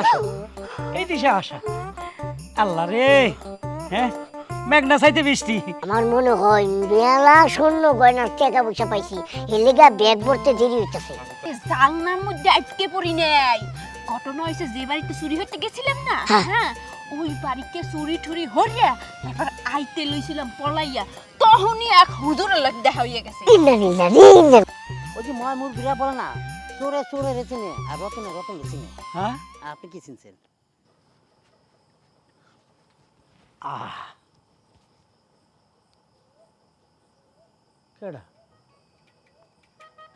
আসো। এই দিশে আসা। আল্লাহ রে। হ্যাঁ? মেঘনা চাইতে বৃষ্টি। আমার মনে হয় মেলা স্বর্ণ গয়নার টাকা পয়সা পাইছি। এর লেগা ব্যাগ ভরতে দেরি হইতেছে। মধ্যে আটকে পড়ি নাই। ঘটনা হয়েছে যে বাড়িতে চুরি হতে গেছিলাম না? হ্যাঁ। হ্যাঁ? ওই বাড়িতে চুরি ঠুরি হরিয়া এবার আইতে লইছিলাম পলাইয়া। তখনই এক হুজুরের লাগ দেখা হইয়া গেছে। ওই যে ময় মুর বিরা বলে না? চোরে চোরে রে চিনে আর রতনে রতনে চিনে। হ্যাঁ? আপনি কি চিনছেন? আহ। কেডা?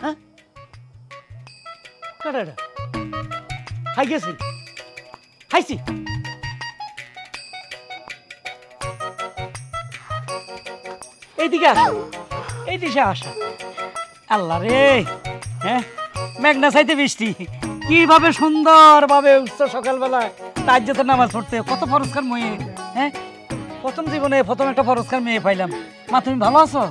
হ্যাঁ? কেডা এটা? খাই গেছি খাইছি। এইদিকে আসো। এই দিশে আসা। আল্লাহ রে। হ্যাঁ? মেঘনা চাইতে বৃষ্টি। কীভাবে সুন্দরভাবে উঠছো সকালবেলায়? তাজ্যতে নামাজ পড়তে কত ফরস্কার মেয়ে হ্যাঁ? প্রথম জীবনে প্রথম একটা ফরস্কার মেয়ে পাইলাম। মা তুমি ভালো আছো?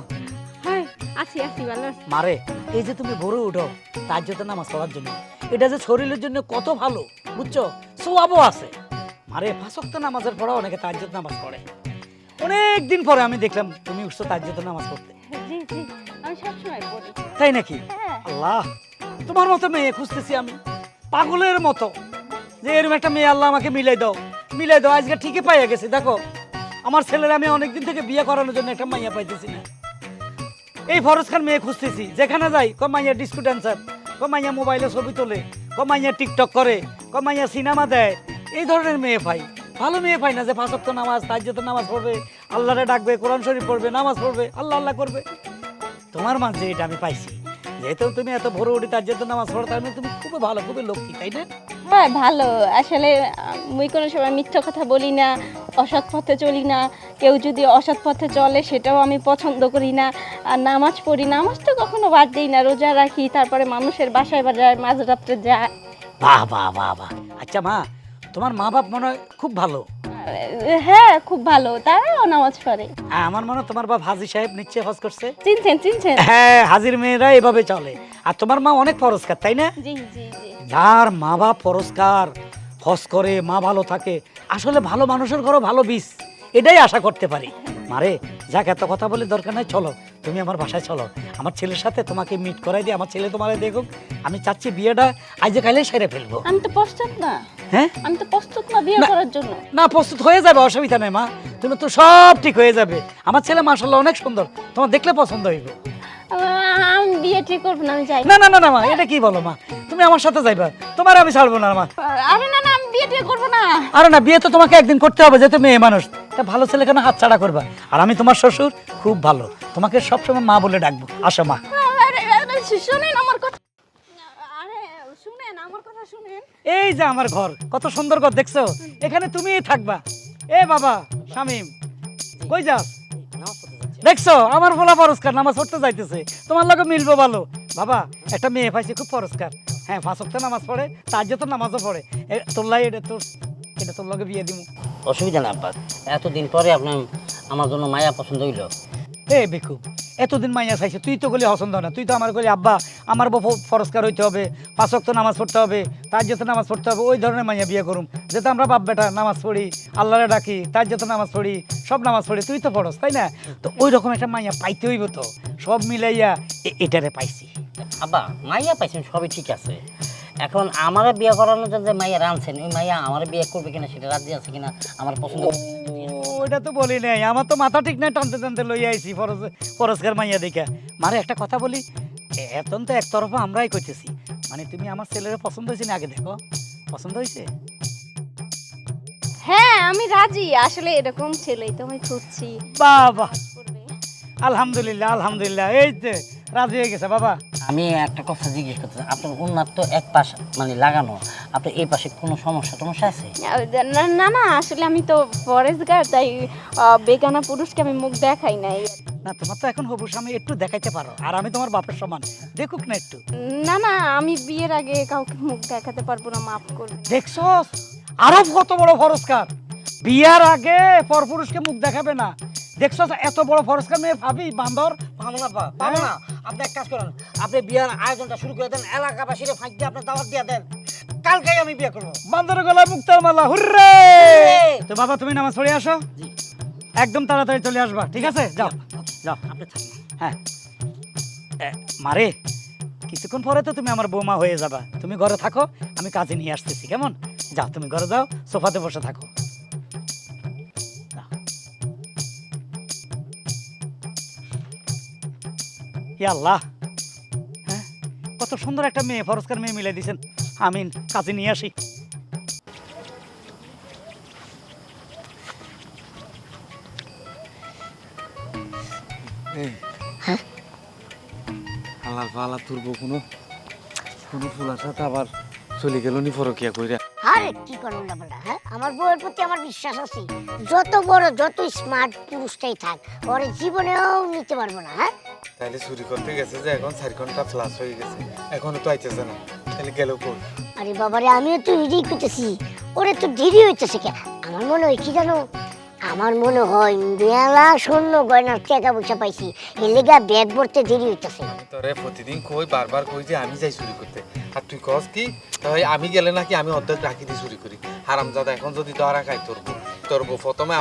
হ্যাঁ আছি আছি ভালো মারে এই যে তুমি ভোরে উঠো তাজ্যতে নামাজ পড়ার জন্য। এটা যে শরীরের জন্য কত ভালো বুঝছ? সোয়াবও আছে। মারে ফাঁসক্ত নামাজের পড়া অনেকে তাজ্যত নামাজ পড়ে। অনেক দিন পরে আমি দেখলাম তুমি উঠছো তাজ্যতে নামাজ পড়তে। জি জি আমি সবসময় পড়ি। তাই নাকি? হ্যাঁ। আল্লাহ তোমার মতো মেয়ে খুঁজতেছি আমি। পাগলের মতো। যে এরকম একটা মেয়ে আল্লাহ আমাকে মিলাই দাও। মিলাই দাও আজকে ঠিকই পাইয়া গেছি। দেখো আমার ছেলের আমি অনেকদিন থেকে বিয়ে করানোর জন্য একটা মাইয়া পাইতেছি না। এই ফরজ খান মেয়ে খুঁজতেছি। যেখানে যাই ক মাইয়া ডিস্কো ডান্সার ক মাইয়া মোবাইলে ছবি তোলে ক মাইয়া টিকটক করে ক মাইয়া সিনেমা দেয়। এই ধরনের মেয়ে পাই। ভালো মেয়ে পাই না যে ফাঁসক্ত নামাজ তাজ্যত নামাজ পড়বে আল্লাহরে ডাকবে কোরআন শরীফ পড়বে নামাজ পড়বে আল্লাহ আল্লাহ করবে। তোমার মাঝে এটা আমি পাইছি। যেহেতু তুমি এত ভোরে উঠি তার জন্য নামাজ পড়ো তার মানে তুমি খুবই ভালো খুবই লক্ষ্মী তাই না? হয় ভালো। আসলে মুই কোনো সময় মিথ্যা কথা বলি না অসৎ পথে চলি না। কেউ যদি অসৎ পথে চলে সেটাও আমি পছন্দ করি না। আর নামাজ পড়ি নামাজ তো কখনো বাদ দিই না রোজা রাখি তারপরে মানুষের বাসায় বাজায় মাঝরাত্রে যায় বাহ বাহ বাহ বাহ। আচ্ছা মা তোমার মা বাপ মনে হয় খুব ভালো। হ্যাঁ খুব ভালো। তারাও নামাজ পড়ে। হ্যাঁ, আমার মনে হয় তোমার বাপ হাজি সাহেব নিচ্ছে হজ করছে। চিনছেন চিনছেন? হ্যাঁ হাজির মেয়েরা এভাবে চলে। আর তোমার মা অনেক পরস্কার তাই না? জি জি জি। যার মা বাপ পরস্কার হজ করে মা ভালো থাকে আসলে ভালো মানুষের ঘরও ভালো বীজ। এটাই আশা করতে পারি। মারে যাক এত কথা বলে দরকার নাই চলো। তুমি আমার বাসায় চলো। আমার ছেলের সাথে তোমাকে মিট করাই দিই আমার ছেলে তোমারে দেখুক। আমি চাচ্ছি বিয়েটা আজ কালে সেরে ফেলব। আমি তো প্রস্তুত না। হ্যাঁ? আমি তো প্রস্তুত না বিয়ে করার জন্য। না প্রস্তুত হয়ে যাবে অসুবিধা নেই মা। তুমি তো সব ঠিক হয়ে যাবে। আমার ছেলে মাসাল্লাহ অনেক সুন্দর। তোমার দেখলে পছন্দ হইবে। আমি বিয়ে ঠিক করব না আমি যাই। না না না না মা এটা কি বলো মা? তুমি আমার সাথে যাইবা। তোমার আমি ছাড়বো না মা। আরে না না আমি বিয়ে ঠিক করব না। আরে না বিয়ে তো তোমাকে একদিন করতে হবে যেহেতু মেয়ে মানুষ। তা ভালো ছেলে কেন হাত ছাড়া করবা? আর আমি তোমার শ্বশুর খুব ভালো। তোমাকে সবসময় মা বলে ডাকবো। আসো মা। শুনেন আমার কথা আরে শুনেন আমার কথা শুনেন এই যে আমার ঘর কত সুন্দর ঘর দেখছ? এখানে তুমি থাকবা। এ বাবা শামিম কই যাস? দেখছ আমার বলা পরস্কার নামাজ পড়তে যাইতেছে। তোমার লগে মিলবো ভালো। বাবা একটা মেয়ে পাইছে খুব পরস্কার। হ্যাঁ ফাঁসক্ত নামাজ পড়ে তার যে তো নামাজও পড়ে। তোর লাই এটা তোর এটা তোর লগে বিয়ে দিব অসুবিধা না আব্বা। এতদিন পরে আপনার আমার জন্য মায়া পছন্দ হইল। এ বেকু এতদিন মাইয়া চাইছে, তুই তো গলি পছন্দ না, তুই তো আমার গলি আব্বা, আমার বউ ফরস্কার হইতে হবে পাঁচক্ত নামাজ পড়তে হবে, তার যেতে নামাজ পড়তে হবে, ওই ধরনের মাইয়া বিয়ে করুম। যেতে আমরা বাপ বেটা, নামাজ পড়ি, আল্লাহরে ডাকি, তার যেতে নামাজ পড়ি, সব নামাজ পড়ি, তুই তো পড়স, তাই না? তো ওই রকম একটা মাইয়া পাইতে হইব তো, সব মিলাইয়া এটারে পাইছি। আব্বা, মাইয়া পাইছেন সবই ঠিক আছে। এখন আমার বিয়ে করানোর জন্য যে মাইয়া রানছেন ওই মাইয়া আমার বিয়ে করবে কিনা সেটা রাজি আছে কিনা, আমার পছন্দ ওইটা তো বলি নাই। আমার তো মাথা ঠিক নাই টানতে টানতে লইয়া আইছি ফরজ ফরস্কার মাইয়া দেখা। মারে একটা কথা বলি এ- এখন তো একতরফা আমরাই করতেছি মানে তুমি আমার ছেলের পছন্দ হয়েছে না আগে দেখো? পছন্দ হয়েছে? হ্যাঁ আমি রাজি। আসলে এরকম ছেলেই তো আমি খুঁজছি। বাবা আলহামদুলিল্লাহ আলহামদুলিল্লাহ। এই যে রাজি হয়ে গেছে বাবা। আমি একটা কথা জিজ্ঞেস করতে চাই, আপনার উন্নার তো এক পাশ মানে লাগানো আপনার এই পাশে কোনো সমস্যা টমস্যা আছে? না না না আসলে আমি তো ফরেস্ট গার্ড তাই আহ, বেগানা পুরুষকে আমি মুখ দেখাই নাই। না তোমার তো এখন হবু স্বামী একটু দেখাইতে পারো। আর আমি তোমার বাপের সমান। দেখুক না একটু। না না আমি বিয়ের আগে কাউকে মুখ দেখাতে পারব না মাফ করবে দেখছ আরও কত বড় ফরস্কার বিয়ার আগে পরপুরুষকে মুখ দেখাবে না। দেখছ এত বড় ফরস্কার মেয়ে ভাবি বান্দর? পাবো না পা- পাবো না আপনি এক কাজ করেন আপনি বিয়ার আয়োজনটা শুরু করে দেন এলাকাবাসীরে ফাঁক আপনি দাওয়াত দিয়ে দেন। কালকেই আমি বিয়ে করব। বান্দর গলায় মুক্তার মালা হুররে! তো বাবা তুমি নামাজ পড়ে আসো। একদম তাড়াতাড়ি চলে আসবা ঠিক আছে? যাও যাও আপনি থাকেন। হ্যাঁ। মারে কিছুক্ষণ পরে তো তুমি আমার বৌমা হয়ে যাবা। তুমি ঘরে থাকো আমি কাজে নিয়ে আসতেছি কেমন? যাও তুমি ঘরে যাও সোফাতে বসে থাকো। আল্লাহ। হ্যাঁ কত সুন্দর একটা মেয়ে ফরস্কার মেয়ে মিলাই দিয়েছেন। আমিন কাজে নিয়ে আসি। তুলবো কোনো কোনো ফুলার সাথে আবার চলে গেল নি ফরকিয়া কইরা। আরে কি করুন না বলা হ্যাঁ? আমার বউয়ের প্রতি আমার বিশ্বাস আছে। যত বড় যত স্মার্ট পুরুষটাই থাক ওরে জীবনেও নিতে পারব না হ্যাঁ? তাইলে চুরি করতে গেছে যে এখন চার ঘণ্টা ফ্লাশ হয়ে গেছে। এখনও তো আইতেছে না। তাহলে গেল কই? আরে বাবারে আমিও তো এটাই করতেছি ওরে তো দেরি হইতেছে কে আমার মনে হয় কি জানো? আমার মনে হয় মেলা স্বর্ণ গয়নার টাকা পয়সা পাইছি। এর লেগা ব্যাগ ভরতে দেরি হইতেছে। তোরে প্রতিদিন কই বারবার কই যে আমি যাই চুরি করতে। আর তুই কস কি? তাই আমি গেলে নাকি আমি অর্ধেক রাখি দিয়ে চুরি করি। হারামজাদা এখন যদি ধরা খাই তোর।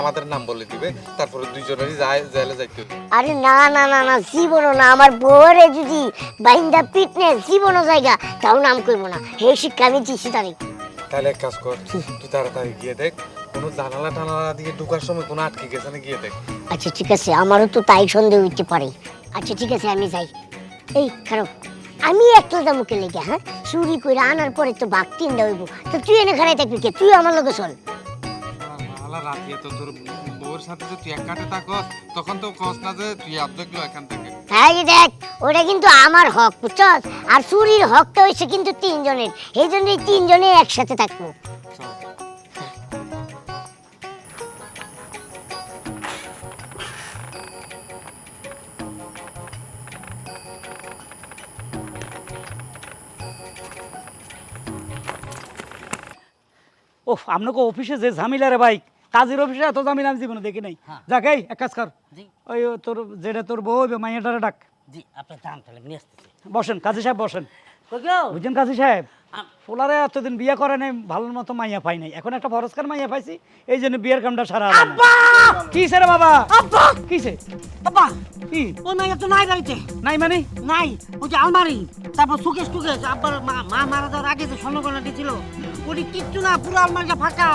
আমাদের নাম বলে দিবে তারপরে দুইজনেরই যায় জেলে যাইতে হবে। আরে না না না না জীবনও না আমার বউরে যদি বাইন্দা পিটনে জীবনও জায়গা তাও নাম করব না। হে শিক্ষা আমি তারে তাহলে এক কাজ কর তুই তাড়াতাড়ি গিয়ে দেখ কোনো জানালা টানালা দিয়ে ঢুকার সময় কোনো আটকে গেছে না গিয়ে দেখ। আচ্ছা ঠিক আছে আমারও তো তাই সন্দেহ হইতে পারে। আচ্ছা ঠিক আছে আমি যাই। এই খারাপ আমি একলা দামুকে লেগে হ্যাঁ? চুরি করে আনার পরে তো বাঘ তিনটা হইব। তো তুই এনে খারাই থাকবি কে? তুই আমার লোকে চল। শালা রাতিয়া তো তোর বউর সাথে যে তুই এক কাটে থাকস তখন তো কস না যে তুই অর্ধেক লো এখান থেকে। হ্যাঁ এই দেখ ওটা কিন্তু আমার হক বুঝছস? আর চুরির হকটা হয়েছে কিন্তু তিনজনের। এই জন্য এই তিনজনে একসাথে থাকব। ওহ আপনাকে অফিসে যে ঝামেলা রে ভাই। কাজের অফিসে এত ঝামেলা আমি জীবনে দেখি নাই। হ্যাঁ। যাক এই এক কাজ কর। ওই তোর যেটা তোর বউ হইবে মাইয়াটারে ডাক। জি আপনি যান তাহলে নিয়ে আসতেছি। বসেন কাজী সাহেব বসেন? বুঝছেন কাজী সাহেব? পোলারে এতদিন বিয়ে করে নাই ভালো মতো মাইয়া পাই নাই। এখন একটা ফরস্কার মাইয়া পাইছি এই জন্য বিয়ের কামটা সারা কি রে বাবা? আব্বা! কিসে আব্বা! কি? ওই মেয়ে তো নাই বাড়িতে। নাই মানে? নাই ওই যে আলমারি। তারপর সুকেশ টুকেশ আব্বার মা মারা যাওয়ার আগে যে স্বর্ণগয়না দিয়েছিল ওটি কিচ্ছু না পুরো আলমারিটা ফাঁকা।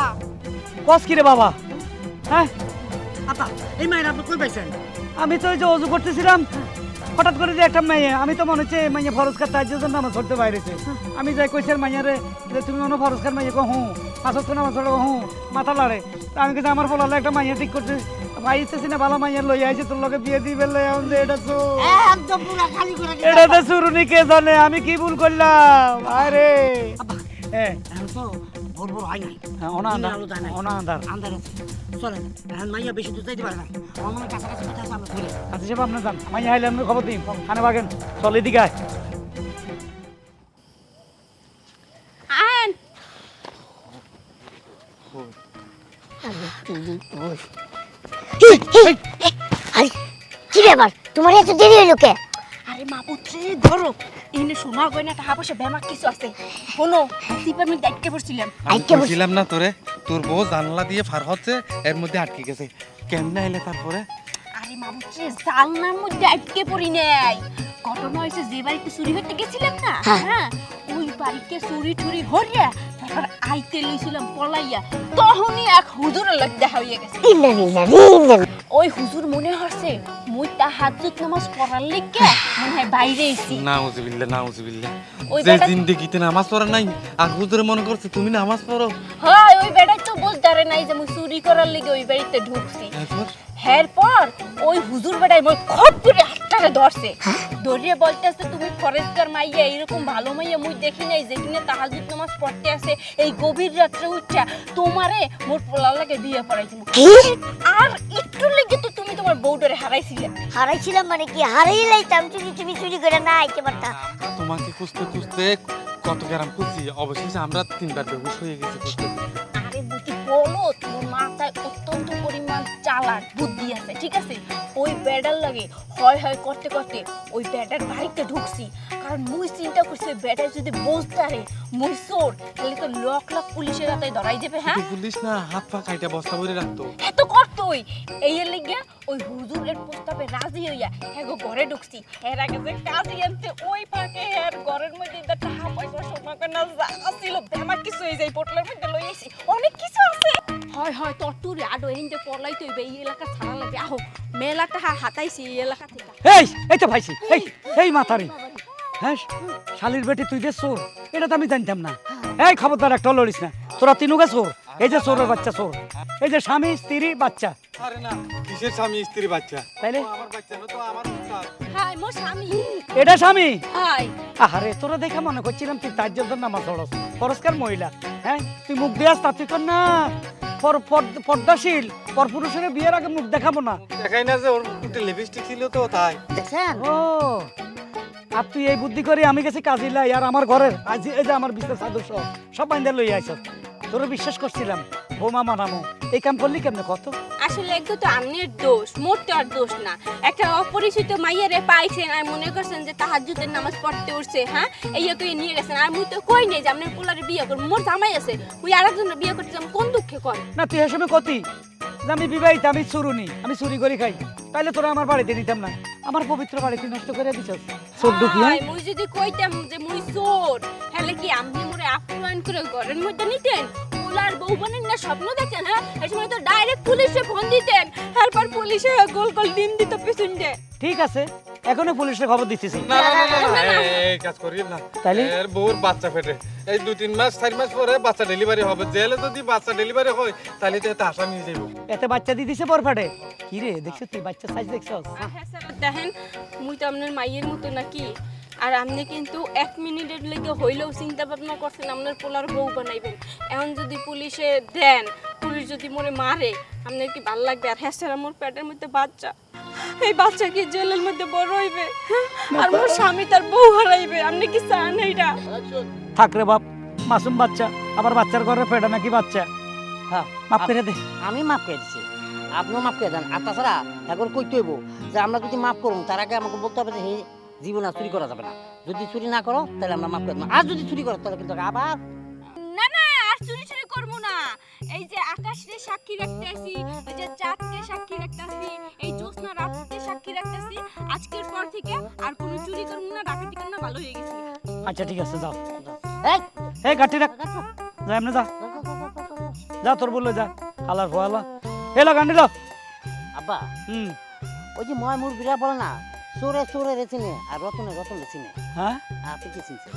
কস কি রে বাবা? হ্যাঁ? এই মায়ের আপনি কই পাইছেন? আমি তো ওই যে অজু করতেছিলাম হঠাৎ করে যে একটা মেয়ে আমি তো মনে হচ্ছে মাইয়া ফরস্কার তার জন্য আমার ধরতে বাইরেছে। আমি যাই কইছি মাইয়ারে যে তুমি মনে ফরস্কার মাইয়া কো হুঁ পাঁচক তো নামাজ পড়ো হুঁ মাথা লাড়ে তা আমি কিন্তু আমার বলালে একটা মাইয়া ঠিক করছে। পাইতেছি না ভালো মাইয়া লই আইছে তোর লগে বিয়ে দিবে লই যে এটা তো একদম পুরো খালি করে এটা তো শুরুনি কে জানে আমি কি ভুল করলাম? আরে। হ্যাঁ। তো ভোর ভোর হয় নাই হ্যাঁ, নাই। আছে চলেন মাইয়া বেশি দূর যাইতে পারে না। আমার কাছাকাছি কোথায় আছে আমরা ধরে কাজী সাহেব আপনার যান। মাইয়া আইলে আমি খবর দিন খানে বাগেন। চল এদিকে আয়। কি ব্যাপার? তোমার এত দেরি হইল কে? আরে মা পুত্রে ধরো। এনে সোনা গয়না টাকা পয়সা ব্যামাক কিছু আছে। শোনো ডিপার্টমেন্ট দায়িত্বে পড়ছিলাম আমি আইকে বলছিলাম না তোরে তোর বউ জানলা দিয়ে ফার হচ্ছে এর মধ্যে আটকে গেছে। কেমনে এলে তারপরে আরে মা পুত্রে জালনার মধ্যে আটকে পড়ি নাই। ঘটনা হয়েছে যে বাড়িতে চুরি হতে গেছিলাম না। হ্যাঁ। ওই বাড়িতে চুরি টুরি হরিয়া তারপর আইতে লইছিলাম পলাইয়া। তখনই এক হুজুরের লাগ দেখা হইয়া গেছে। ওই হুজুর মনে হচ্ছে মুই তা হাজুত নামাজ পড়ার লিগে মনে হয় বাইরে এসি না বিল্লাহ না বিল্লাহ ওই যে জিন্দেগিতে নামাজ পড়া নাই আর হুজুর মনে করছে তুমি নামাজ পড়ো। হ্যাঁ ওই বেটা তো বলতারে নাই যে মুই চুরি করার লিগে ওই বাড়িতে ঢুকছি। এরপর এরপর ওই হুজুর বেড়াই মই খপ করে হাতটারে ধরছে। ধরিয়ে বলতেছে তুমি ফরেস্টার মাইয়া এরকম ভালো মাইয়া মুই দেখি নাই যেখানে তাহাজুদ নামাজ পড়তে আসে এই গভীর রাত্রে উঠছা তোমারে মোর পোলার লাগে বিয়ে পড়াইছি কি? আর একটু লেগে তো তুমি তোমার বউডারে হারাইছিলে। হারাইছিলাম মানে কি? হারাই লাইতাম যদি তুমি চুরি করে না আইতে পারতা আমরা তোমাকে খুঁজতে খুঁজতে কত গ্রাম খুঁজছি? অবশেষে আমরা তিনবার বেহুশ হয়ে গেছি খুঁজতে। আরে বুঝি বলো তোমার চালাক বুদ্ধি আছে ঠিক আছে? ওই বেডার লাগে হয় হয় করতে করতে ওই ব্যাটার বাড়িতে ঢুকছি। কারণ মুই চিন্তা করছি ওই ব্যাটার যদি বসতারে মুই চোর তাহলে তো লক লক পুলিশের হাতে ধরাই দেবে হ্যাঁ? পুলিশ না হাত পা কাইটা বস্তা ভরে রাখতো। এত করতোই। এই এর লাগিয়া ওই হুজুরের প্রস্তাবে রাজি হইয়া হ্যাঁ গো ঘরে ঢুকছি। এর আগে যে কাজে আনতে ওই ফাঁকে এর ঘরের মধ্যে টাকা পয়সা সোনা কেনা যা ছিল আমার কিছু হয়ে যায় পোটলের মধ্যে লই আইছি। অনেক কিছু হয় হয় তোর আডো তো এই এলাকা ছাড়া লাগে। আহো মেলা টাকা হাতাইছি এই এলাকা থেকে। এই এই তো ভাইছি এই এই মাথারি। হ্যাঁ শালির বেটি তুই যে চোর এটা তো আমি জানতাম না। এই খবরদার একটা লড়িস না। তোরা তিনুকে চোর এই যে চোরের বাচ্চা চোর। এই যে স্বামী স্ত্রী বাচ্চা। আরে না কিসের স্বামী স্ত্রী বাচ্চা? তাইলে? আমার বাচ্চা না তো আমার হাই মোর স্বামী। এটা স্বামী? হাই। আহারে তোরা দেখে মনে করছিলাম তুই তার জন্য নামাজ পড়স। পরস্কার মহিলা। হ্যাঁ তুই মুখ দিয়াস তা তুই কর না। পর্দাশীল পরপুরুষের বিয়ের আগে মুখ দেখাবো না। দেখাই না যে ওর একটু লিপস্টিক ছিল তো তাই। দেখেন ও আর তুই এই বুদ্ধি করে আমি গেছি কাজিলাই আর আমার ঘরের আজ এই যে আমার বিশেষ সদস্য সব বাইন্দা লই আইছ। তোর বিশ্বাস করছিলাম। বোমা মানামো এই কাম করলি কেমনে? কত? আসলে একটু তো আমনের দোষ তো আর দোষ না। একটা অপরিচিত মাইয়ারে পাইছেন আর মনে করছেন যে তাহাজ্জুদের নামাজ পড়তে উঠছে হ্যাঁ? এই তুই নিয়ে গেছেন। আর মুই তো কই নেই যে আপনার পোলারে বিয়ে করব। মোর জামাই আছে মুই আরেকজনের বিয়ে করতে কোন দুঃখে কর না তুই কতি? আমি বিবাহিত আমি চুরুনি আমি চুরি করে খাই। তাইলে তোরা আমার বাড়িতে নিতাম না। আমার পবিত্র বাড়িতে নষ্ট করে চোর হ্যাঁ মুই যদি কইতাম যে মুই চোর তাহলে কি আপনি মোরে আপ্যায়ন করে ঘরের মধ্যে নিতেন? পোলার বউ বোনের না স্বপ্ন দেখেন হ্যাঁ? এই সময় তো ডাইরেক্ট পুলিশে ফোন দিতেন। তারপর পুলিশে গোল গোল ডিম দিত পিছন দিয়ে ঠিক আছে এখনও পুলিশে খবর দিতেছি। না না না, এই কাজ করি না। তাইলে? এর বউর বাচ্চা ফেটে। এই দুই তিন মাস চার মাস পরে বাচ্চা ডেলিভারি হবে। জেলে যদি বাচ্চা ডেলিভারি হয় তাহলে তো এতে আসামি হয়ে যাব এতে বাচ্চা দিয়ে দিছে বরফাটে কি রে দেখছ তুই বাচ্চা সাইজ দেখছস? হ্যাঁ স্যার দেখেন মুই তো আপনার মাইয়ের মতো নাকি। আর আপনি কিন্তু এক মিনিটের লেগে হইলেও চিন্তা ভাবনা করছেন আপনার পোলার বউ বানাইবেন। এখন যদি পুলিশে দেন পুলিশ যদি মরে মারে আপনার কি ভালো লাগবে? আর হ্যাঁ আমার পেটের মধ্যে বাচ্চা। এই বাচ্চা কি জেলের মধ্যে বড় হইবে? হ্যাঁ? আর মোর স্বামী তার বউ হারাইবে আপনি কি চান এইটা? থাক রে বাপ মাসুম বাচ্চা আবার বাচ্চার ঘরে ফেটে নাকি বাচ্চা? হ্যাঁ মাফ করে দে। আমি মাফ করে দিছি। আপনিও মাফ করে দেন। আর তাছাড়া এখন কইতে হইব যে আমরা যদি মাফ করুন তার আগে আমাকে বলতে হবে যে হে জীবন আর চুরি করা যাবে না। যদি চুরি না করো তাহলে আমরা মাফ করে দেবো। আর যদি চুরি করো তাহলে কিন্তু আবার না না আর চুরি চুরি করব না। এই যে আকাশকে সাক্ষী রাখতে আসি ওই যে চাঁদকে সাক্ষী রাখতে আসি এই জ্যোৎস্না রাতকে সাক্ষী রাখতে আসি আজকের পর থেকে আর কোনো চুরি করব না ডাকাতি করব না ভালো হয়ে গেছি। আচ্ছা ঠিক আছে যাও। এই এই কাটি রাখ। যা এমনি যা। যা তোর বললে যা। হালার ফোয়ালা। এলো গান্ডিল আব্বা হুম। ওই যে ময় মুরগিরা বলে না চোরে চোরে রেচিনে আর রতনে রতনে চিনে। হ্যাঁ? আপনি কি চিনছেন?